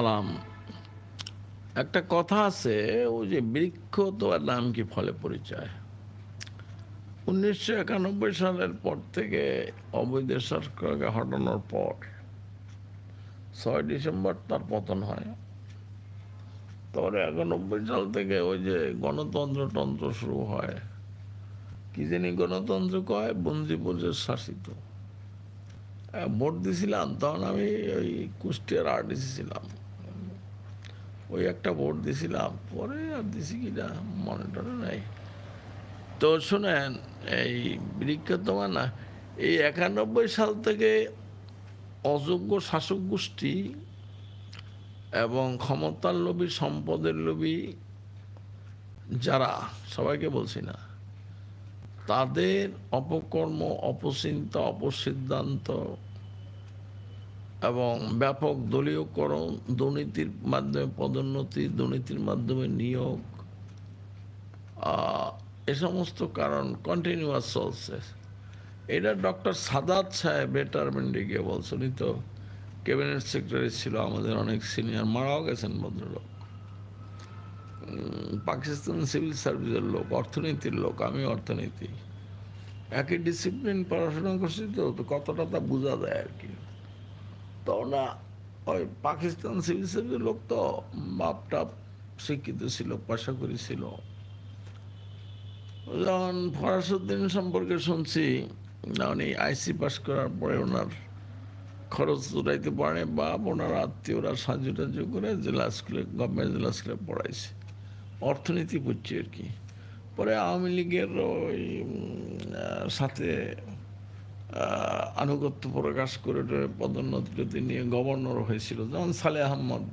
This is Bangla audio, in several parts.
সালাম। একটা কথা আছে, ওই যে বৃক্ষ তোমার নাম কি ফলে পরিচয়? উনিশশো একানব্বই সালের পর থেকে অবৈধ সরকারকে হটানোর পর ছয় ডিসেম্বর তার পতন হয়। তারপরে একানব্বই সাল থেকে ওই যে গণতন্ত্র তন্ত্র শুরু হয়। কি জানি গণতন্ত্র কয়? বন্দিপুরের শাসিত। ভোট দিছিলাম, তখন আমি ওই কুষ্টিয়ার আর্টিসি ছিলাম। ওই একটা ভোট দিছিলাম, পরে আর দিছি কি না, মনে টনে নাই। তো শোনেন, এই বৃক্ষতমা না এই একানব্বই সাল থেকে অযোগ্য শাসক গোষ্ঠী এবং ক্ষমতার লোভী, সম্পদের লোভী যারা, সবাইকে বলছি না, তাদের অপকর্ম, অপচিন্তা, অপসিদ্ধান্ত এবং ব্যাপক দলীয়করণ, দুর্নীতির মাধ্যমে পদোন্নতি, দুর্নীতির মাধ্যমে নিয়োগ এ সমস্ত কারণ কন্টিনিউয়াস চলছে। এটা ডক্টর সাদাত সাহেব রিটায়ারমেন্টে গিয়ে বলছেন। তো ক্যাবিনেট সেক্রেটারি ছিল আমাদের অনেক সিনিয়র মারাও গেছেন ভদ্রলোক। পাকিস্তান সিভিল সার্ভিসের লোক, অর্থনীতির লোক, আমি অর্থনীতি। একই ডিসিপ্লিন পড়াশোনা করছি তো কতটা তা বোঝা যায় আর কি। তো না ওই পাকিস্তান সিভিল সার্ভিসের লোক তো বাপটা শিক্ষিত ছিল পয়সা করি ছিল। যখন ফরাসুদ্দিন সম্পর্কে শুনছি উনি আইসি পাস করার পরে ওনার খরচ উঠাইতে পারে বা ওনার আত্মীয়রা সাহায্য টাহায্য করে জেলা স্কুলে, গভর্নমেন্ট জেলা স্কুলে পড়াইছে। অর্থনীতি পড়ছি আর কি। পরে আওয়ামী লীগের ওই সাথে আনুগত্য প্রকাশ করে টরে পদোন্নতি টতি নিয়ে গভর্নর হয়েছিল। যেমন সালে আহমদ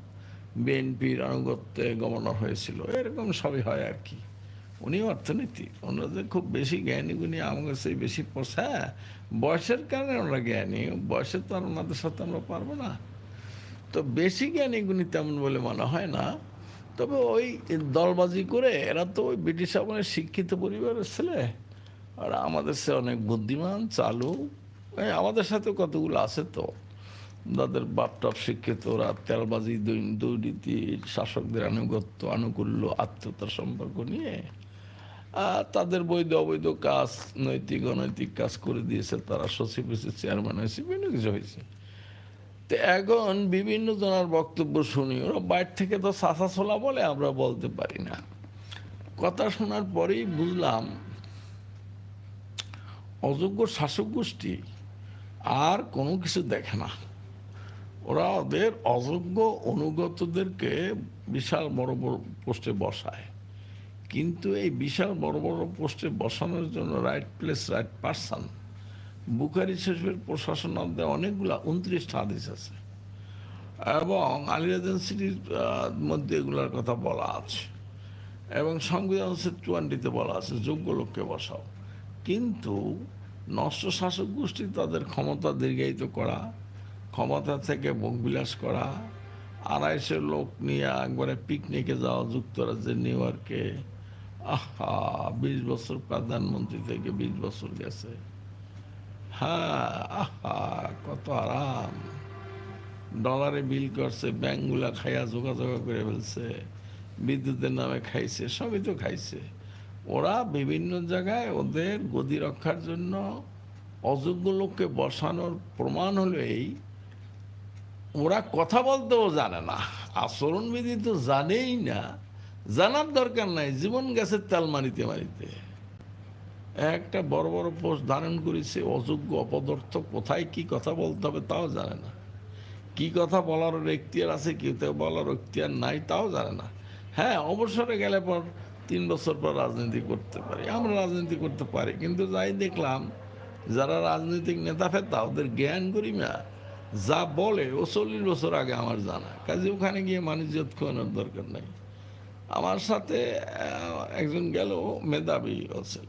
বিএনপির আনুগত্যে গভর্নর হয়েছিল, এরকম সবই হয় আর কি। উনি অর্থনীতি ওনাদের খুব বেশি জ্ঞানী গুণী আমার কাছে বেশি পোষা বয়সের কারণে ওনারা জ্ঞানী, বয়সে তো আর ওনাদের সাথে আমরা পারব না। তো বেশি জ্ঞানী গুণী তেমন বলে মনে হয় না। তবে ওই দলবাজি করে, এরা তো ওই ব্রিটিশ আমলের শিক্ষিত পরিবারের ছেলে। আর আমাদের সে অনেক বুদ্ধিমান, চালু। আমাদের সাথে কতগুলো আছে তো? যাদের বাপটপ শিক্ষিত, ওরা তেলবাজি দুর্নীতি, শাসকদের আনুগত্য, আনুকূল্য, আত্মীয়তার সম্পর্ক নিয়ে তাদের বৈধ, অবৈধ কাজ, নৈতিক, অনৈতিক কাজ করে দিয়েছে তারা। সচিব হয়েছে চেয়ারম্যান হয়েছে, বিভিন্ন কিছু হয়েছে। তো এখন বিভিন্ন জনের বক্তব্য শুনি, ওরা বাইর থেকে তো সাসা ছোলা বলে আমরা বলতে পারি না। কথা শোনার পরেই বুঝলাম অযোগ্য শাসক গোষ্ঠী আর কোনো কিছু দেখে না। ওরা ওদের অযোগ্য অনুগতদেরকে বিশাল বড় বড় পোস্টে বসায়। কিন্তু এই বিশাল বড় বড় পোস্টে বসানোর জন্য right place right person Bukhari শরীফের প্রশাসনাতে অনেকগুলা উনত্রিশটা হাদিস আছে এবং আলী এজেন্সিটির মধ্যে এগুলোর কথা বলা আছে এবং সংবিধান চুয়ান্টিতে বলা আছে, যোগ্য লোককে বসাও। কিন্তু নষ্ট শাসক গোষ্ঠী তাদের ক্ষমতা দীর্ঘায়িত করা, ক্ষমতা থেকে ভোগবিলাস করা আড়াইশো লোক নিয়ে একবারে পিকনিকে যাওয়া যুক্তরাজ্যের নিউ ইয়র্কে। আহা, বিশ বছর প্রধানমন্ত্রী থেকে বিশ বছর গেছে। হ্যাঁ আহা, কত আরাম। ডলারে বিল করছে, ব্যাংকগুলা খাইয়া যোগাযোগ করে ফেলছে, বিদ্যুতের নামে খাইছে, সবই তো খাইছে। ওরা বিভিন্ন জায়গায় ওদের গদি রক্ষার জন্য অযোগ্য লোককে বসানোর প্রমাণ হলো এই, ওরা কথা বলতেও জানে না আচরণবিধি তো জানেই না, জানার দরকার নাই, জীবন গেছে তেল মারিতে মারিতে। একটা বড় বড় পোস্ট ধারণ করেছে, অযোগ্য অপদার্থ কোথায় কি কথা বলতে হবে তাও জানে না। কি কথা বলার এখতিয়ার আছে, কি তো বলার এখতিয়ার নাই তাও জানে না। হ্যাঁ অবসরে গেলে পর তিন বছর পর রাজনীতি করতে পারি। আমরা রাজনীতি করতে পারি, কিন্তু যাই দেখলাম, যারা রাজনৈতিক নেতা ফেতা ওদের জ্ঞান গরিমা। যা বলে, ও চল্লিশ বছর আগে আমার জানা। কাজে ওখানে গিয়ে মানুষ খোয়ানোর দরকার নাই। আমার সাথে একজন গেল মেধাবী হচ্ছে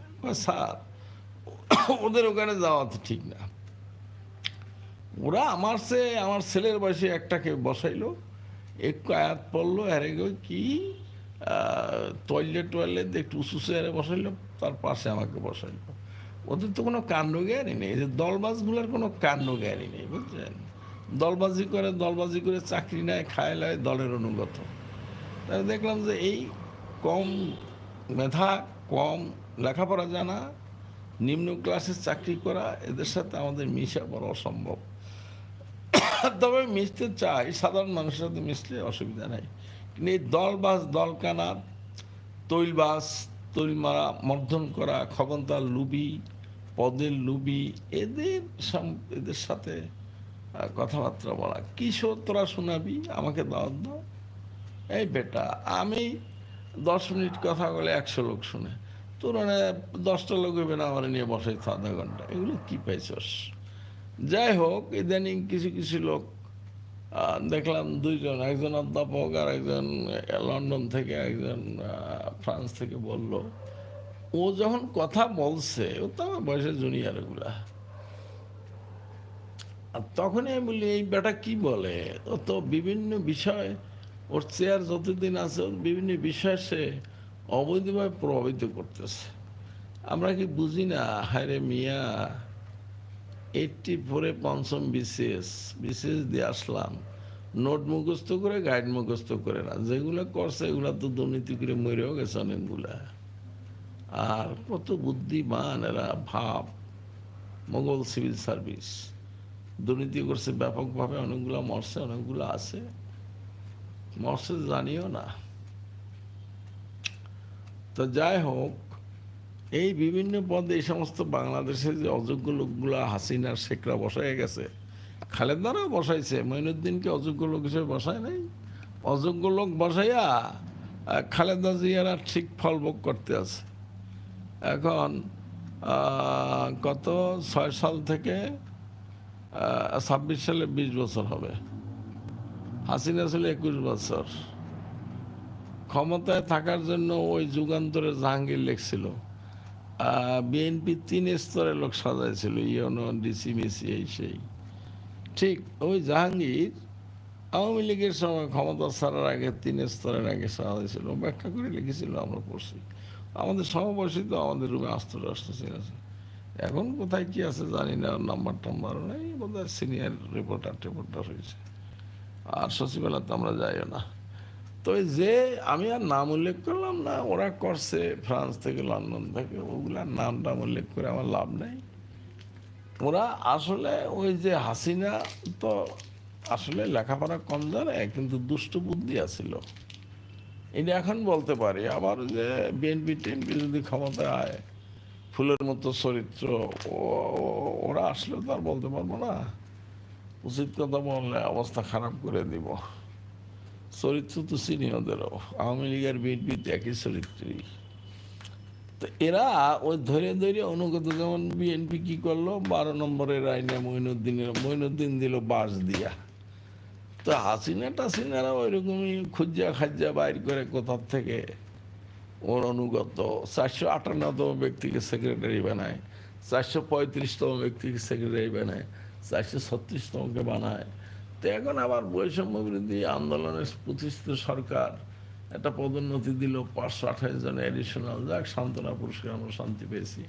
স্যার, ওদের ওখানে যাওয়া তো ঠিক না। ওরা আমার সে আমার ছেলের বয়সে একটাকে বসাইলো, একটু আয়াত পড়ল, আরে গো, কি? টয়লেট টয়লেট একটু উঁচু চেয়ারে বসাইলো, তার পাশে আমাকে বসাইলো। ওদের তো কোনো কাণ্ড জ্ঞানই নেই যে দলবাজগুলোর কোনো কাণ্ড জ্ঞানই নেই, বুঝছেন? দলবাজি করে দলবাজি করে চাকরি নেয়, খায় লয়, দলের অনুগত। তাই দেখলাম যে এই কম মেধা, কম লেখাপড়া জানা, নিম্ন ক্লাসের চাকরি করা, এদের সাথে আমাদের মিশা বড় অসম্ভব। তবে মিশতে চাই, সাধারণ মানুষের সাথে মিশলে অসুবিধা নাই। কিন্তু এই দলবাস দলকানা তৈলবাস তৈল মারা, মর্দন করা ক্ষমতার লুবি, পদের লুবি, এদের এদের সাথে কথাবার্তা বলা। কিশোর, তোরা শোনাবি, আমাকে দাওয়াত দাও। এই বেটা, আমি দশ মিনিট কথা বলে একশো লোক শুনে, তোর দশটা লোক হইবে না আমার নিয়ে বসে আধা ঘণ্টা। এগুলো কী পাইছস? যাই হোক, ইদানিং কিছু কিছু লোক দেখলাম দুইজন, একজন অধ্যাপক আর একজন লন্ডন থেকে, একজন ফ্রান্স থেকে বলল, ও যখন কথা বলছে, ও তো আমার বয়সের আর তখনই আমি বলি এই বেটা কি বলে? ও তো বিভিন্ন বিষয়, ওর চেয়ার যতদিন আছে, ওর বিভিন্ন বিষয় সে অবৈধভাবে প্রভাবিত করতেছে। আমরা কি বুঝি না? হায়রে মিয়া এইটটি ফোরে পঞ্চম বিশেষ বিশেষ দিয়ে আসলাম। নোট মুখস্থ করে গাইড মুখস্থ করে না। যেগুলো করছে, এগুলো তো দুর্নীতি করে মরেও গেছে অনেকগুলা। আর কত বুদ্ধিমান এরা, ভাব। Mughal civil service. দুর্নীতি করছে ব্যাপকভাবে, অনেকগুলো মরছে, অনেকগুলো আছে। মরছে জানিও না। তো যাই হোক এই বিভিন্ন পদে এই সমস্ত বাংলাদেশের যে অযোগ্য লোকগুলো হাসিনার শেখরা বসায় গেছে খালেদারাও বসাইছে মঈনুদ্দিনকে অযোগ্য লোক হিসেবে বসায় নাই। অযোগ্য লোক বসাইয়া খালেদা জিয়ারা ঠিক ফলভোগ করতে আছে। এখন গত ছয় সাল থেকে ছাব্বিশ সালে বিশ বছর হবে। হাসিনা ছিল একুশ বছর। ক্ষমতায় থাকার জন্য ওই যুগান্তরে জাহাঙ্গীর লেখছিল। বিএনপি তিন স্তরের লোক সাজাইছিল ইউনো ডিসি, মিসি, এই সেই। ঠিক ওই জাহাঙ্গীর আওয়ামী লীগের সময় ক্ষমতা ছাড়ার আগে তিন স্তরের আগে সাজাইছিল, ব্যাখ্যা করে লিখেছিল, আমরা পড়ছি। আমাদের সমবয়সী তো আমাদের রুমে আস্ত রাষ্ট্র আছে এখন কোথায় কি আছে জানি না, নাম্বার টাম্বারও নেই, বোধহয় সিনিয়র রিপোর্টার টিপোর্টার হয়েছে। আর সচিবালয় তো আমরা যাইও না। তো যে আমি আর নাম উল্লেখ করলাম না, ওরা করছে ফ্রান্স থেকে, লন্ডন থেকে, ওগুলার নাম টাম উল্লেখ করে আমার লাভ নেই। ওরা আসলে ওই যে হাসিনা তো আসলে লেখাপড়া কম জানে, কিন্তু দুষ্ট বুদ্ধি আছিল। এটা এখন বলতে পারি, আবার যে বিএনপি, টিএনপি যদি ক্ষমতায় আয়, ফুলের মতো চরিত্র ওরা আসলে তো আর বলতে পারব না। উচিত কথা বললে অবস্থা খারাপ করে দিব। চরিত্র তো চিনি ওদেরও আওয়ামী লীগের বিএনপি একই চরিত্রই। তো এরা ওই ধরে ধরে অনুগত যেমন বিএনপি কি করল, বারো নম্বরের আইনে মইনুদ্দিনের, মইনুদ্দিন দিল বাস দিয়া। তো হাসিনা টাসিনারা ওইরকমই খুঁজা খাজ্জা বাইর করে কোথার থেকে? ওর অনুগত। চারশো আটান্নতম ব্যক্তিকে সেক্রেটারি বানায়, চারশো পঁয়ত্রিশতম ব্যক্তিকে সেক্রেটারি বানায়, চারশো ছত্রিশতমকে বানায়। তো এখন আবার বৈষম্য বিরোধী আন্দোলনের প্রতিষ্ঠিত সরকার একটা পদোন্নতি দিল, পাঁচশো আঠাশ জন অ্যাডিশনাল যাক, সান্ত্বনা পুরস্কার আমরা শান্তি পেয়েছি।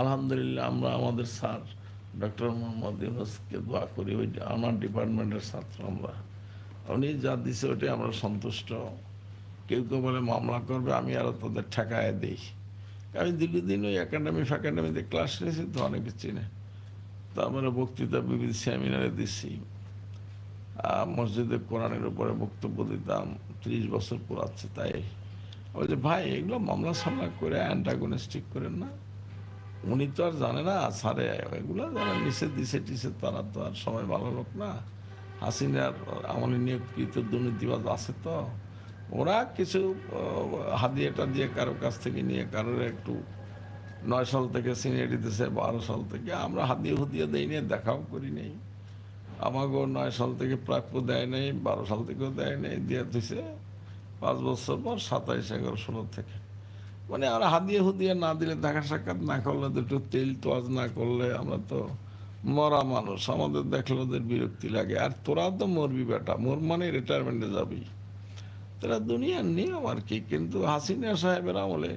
আলহামদুলিল্লাহ আমরা আমাদের স্যার ডক্টর মোহাম্মদ ইউনুসকে দোয়া করি, ওই আমার ডিপার্টমেন্টের ছাত্র আমরা। উনি যা দিছে ওইটাই আমরা সন্তুষ্ট। কেউ কেউ বলে, মামলা করবে, আমি আরও তাদের ঠেকায় দিই। আমি দীর্ঘদিন ওই একাডেমি ফ্যাকাডেমিতে ক্লাস নিয়েছি, তো অনেকে চিনে। তারপরে বক্তৃতা বিবিধ সেমিনারে দিচ্ছি মসজিদে কোরআনের উপরে বক্তব্য দিতাম, ত্রিশ বছর পুরাচ্ছে তাই। যে ভাই, এগুলো মামলা সামলা করে অ্যান্টাগনিস্টিক করেন না। উনি তো আর জানে না সারে এগুলো যারা নিষেধ দিছে টিসে তারা তো আর সবাই ভালো লোক না। হাসিনার আমলে নিয়োগকৃত দুর্নীতিবাদ আছে তো। ওরা কিছু হাদিয়াটা দিয়ে কারও কাছ থেকে নিয়ে, কারোর একটু নয় সাল থেকে সিনিয়র দিতেছে বারো সাল থেকে আমরা হাদিয়ে হুদিয়ে দেই নিয়ে দেখাও করি নেই। আমাকেও নয় সাল থেকে প্রাপ্য দেয় নাই, বারো সাল থেকেও দেয় নাই, দিয়ে দিছে। পাঁচ বছর পর সাতাইশ, এগারো, ষোলো থেকে। মানে আমরা হাদিয়ে হুদিয়ে না দিলে দেখা সাক্ষাৎ না করলে দুটো তেল তোয়াজ না করলে আমরা তো মরা মানুষ। আমাদের দেখলে ওদের বিরক্তি লাগে। আর তোরা তো মরবি বেটা, মোর মানে রিটায়ারমেন্টে যাবি। তারা দুনিয়ার নিয়ম আর কি, কিন্তু হাসিনা সাহেবের আমলে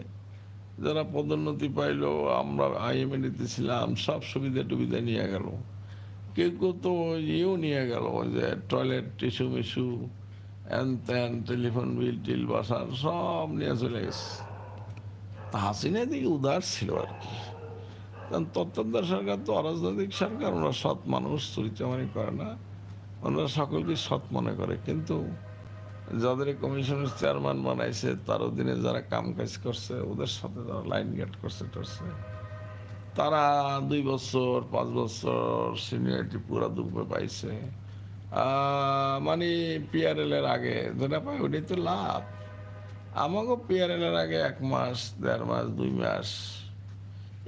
যারা পদোন্নতি পাইলো, আমরা আইএমএডিতে ছিলাম সব সুবিধা টুবিধা নিয়ে গেল। কেউ কেউ তো ইয়েও নিয়ে গেল যে টয়লেট টিস্যু মিশু হ্যান ত্যান টেলিফোন বিল টিল বাসার সব নিয়ে চলে গেছে। তা হাসিনা দিকে উদার ছিল আর কি। কারণ সরকার তো অরাজনৈতিক সরকার, ওরা সৎ মানুষ চুরিচামারি করে না ওনারা সকলকে সৎ মনে করে। কিন্তু যাদের কমিশনের চেয়ারম্যান বানাইছে, তার অধীনে যারা কাম কাজ করছে, ওদের সাথে যারা লাইন গেট করছে, টরছে। তারা দুই বছর, পাঁচ বছর সিনিয়রিটি পুরো দুপে পাইছে। মানে পিআরএল এর আগে যেটা পাই ওটাই তো লাভ। আমাকেও পিআরএল এর আগে এক মাস, দেড় মাস, দুই মাস,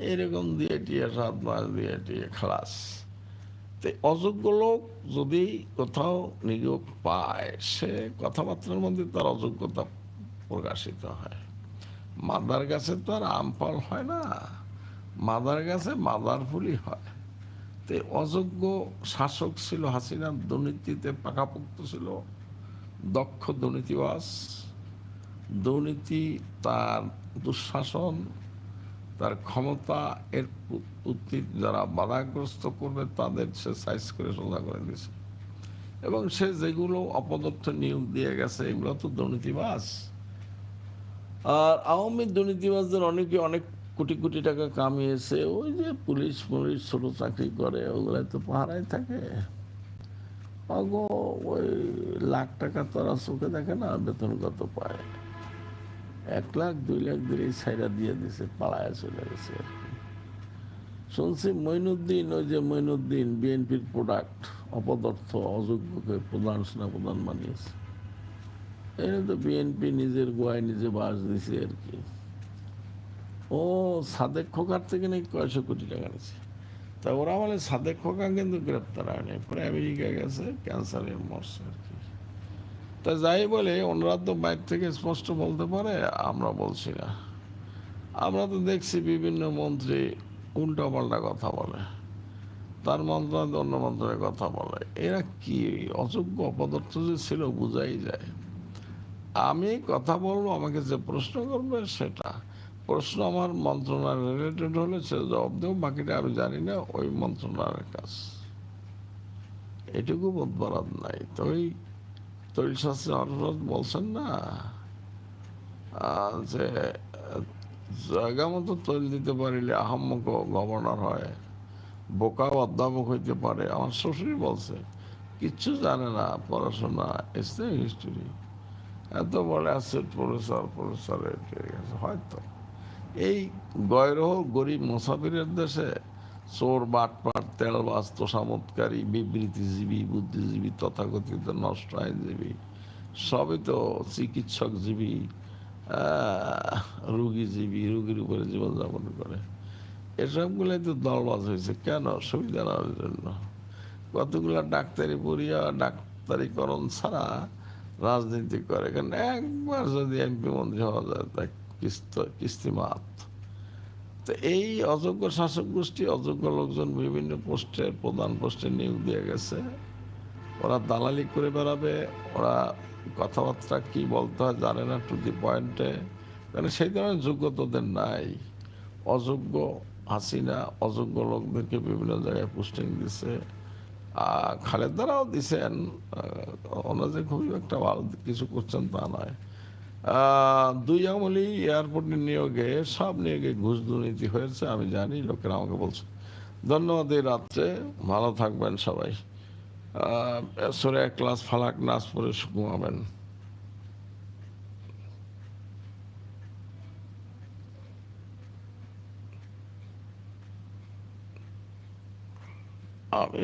এরকম দিয়ে টিয়ে, সাত মাস দিয়ে টিয়ে খালাস। তো অযোগ্য লোক যদি কোথাও নিয়োগ পায়, সে কথাবার্তার মধ্যে তার অযোগ্যতা প্রকাশিত হয়। মাদার কাছে তো আর আম ফল হয় না। মাদার গাছে মাদার ফুলই হয়। তো অযোগ্য শাসক ছিল হাসিনার দুর্নীতিতে পাকাপোক্ত ছিল, দক্ষ দুর্নীতিবাস দুর্নীতি তার দুঃশাসন, তার ক্ষমতা, এর উ- উত্তীত যারা বাধাগ্রস্ত করবে তাদের সে সাইজ করে সোজা করে দিয়েছে। এবং সে যেগুলো অপদর্থ নিয়োগ দিয়ে গেছে, এগুলো তো দুর্নীতিবাস আর আওয়ামী দুর্নীতিবাসদের অনেকে অনেক কোটি কোটি টাকা কামিয়েছে, ওই যে পুলিশ পুলিশ ছোট চাকরি করে ওগুলাই তো পাহারায় থাকে। অগো, ওই লাখ টাকা তারা চোখে দেখে না, বেতন কত পায়? এক লাখ, দুই লাখ দিলে সাইডা দিয়ে দিছে পাড়ায় চলে গেছে। শুনছি মইনুদ্দিন, ওই যে মইনুদ্দিন, বিএনপির প্রোডাক্ট অপদার্থ, অযোগ্যকে প্রধান সেনাপ্রধান বানিয়েছে। এটা তো বিএনপি নিজের গোয়ায় নিজে বাস দিছে আর কি। ও সাদেক খোকার থেকে নাকি কয়শো কোটি টাকা নিচ্ছে তা ওরা বলে, সাদেক খোকা কিন্তু গ্রেপ্তার হয়নি, পরে আমেরিকা গেছে ক্যান্সারে মরছে আর কি। তা যাই বলে, ওনারা তো বাইরে থেকে স্পষ্ট বলতে পারে, আমরা বলছি না। আমরা তো দেখছি বিভিন্ন মন্ত্রী উল্টাপাল্টা কথা বলে, তার মন্ত্রণালয় অন্য মন্ত্রণালয়ের কথা বলে। এরা কি অযোগ্য অপদার্থ যে ছিল, বোঝাই যায়। আমি কথা বলব, আমাকে যে প্রশ্ন করবে সেটা। প্রশ্ন আমার মন্ত্রণালয় রিলেটেড হলে সে জবাব দেবো, বাকিটা আমি জানি না, ওই মন্ত্রণালয়ের কাজ। এটুকু বোধ বরাদ নাই। তো ওই তৈল শাস্ত্রী হরফত বলছেন না যে, জায়গা মতো তৈল দিতে পারিলে আহম্মক গভর্নর হয়, বোকা অধ্যাপক হইতে পারে। আমার শ্বশুরই বলছে, কিচ্ছু জানে না, পড়াশোনা এসে হিস্টোরি। এত বড় অ্যাসেট প্রফেসর প্রফেসর হয়তো। এই গয়রহ গরিব মুসাফিরের দেশে চোর, বাটপাট, তেলবাজ তোষামতকারী বিবৃতিজীবী, বুদ্ধিজীবী, তথাকথিত নষ্ট আইনজীবী সবই তো চিকিৎসকজীবী রুগীজীবী, রুগীর উপরে জীবনযাপন করে। এসবগুলোই তো দলবাজ হয়েছে। কেন? সুবিধা নেওয়ার জন্য। কতগুলা ডাক্তারি পড়িয়া ডাক্তারিকরণ ছাড়া রাজনীতি করে। কারণ একবার যদি এমপি মন্ত্রী হওয়া যায় তা কিস্ত কিস্তিমাত তো এই অযোগ্য শাসক গোষ্ঠী, অযোগ্য লোকজন বিভিন্ন পোস্টের প্রধান পোস্টে নিয়োগ দিয়ে গেছে। ওরা দালালি করে বেড়াবে, ওরা কথাবার্তা কি বলতে হয় জানে না টু দি পয়েন্টে মানে সেই ধরনের যোগ্যতা ওদের নাই। অযোগ্য হাসিনা, অযোগ্য লোকদেরকে বিভিন্ন জায়গায় পোস্টিং দিছে। খালেদারাও দিছেন যে খুবই একটা ভালো, কিছু করছেন তা নয়। দুই আমলি এয়ারপোর্টে নিয়োগে, সব নিয়োগে ঘুষ দুর্নীতি হয়েছে, আমি জানি, লোকেরা আমাকে বলছে। ধন্যবাদ এই রাত্রে, ভালো থাকবেন সবাই। সরে এক ক্লাস ফালাক নাচ পরে ঘুমাবেন। আমি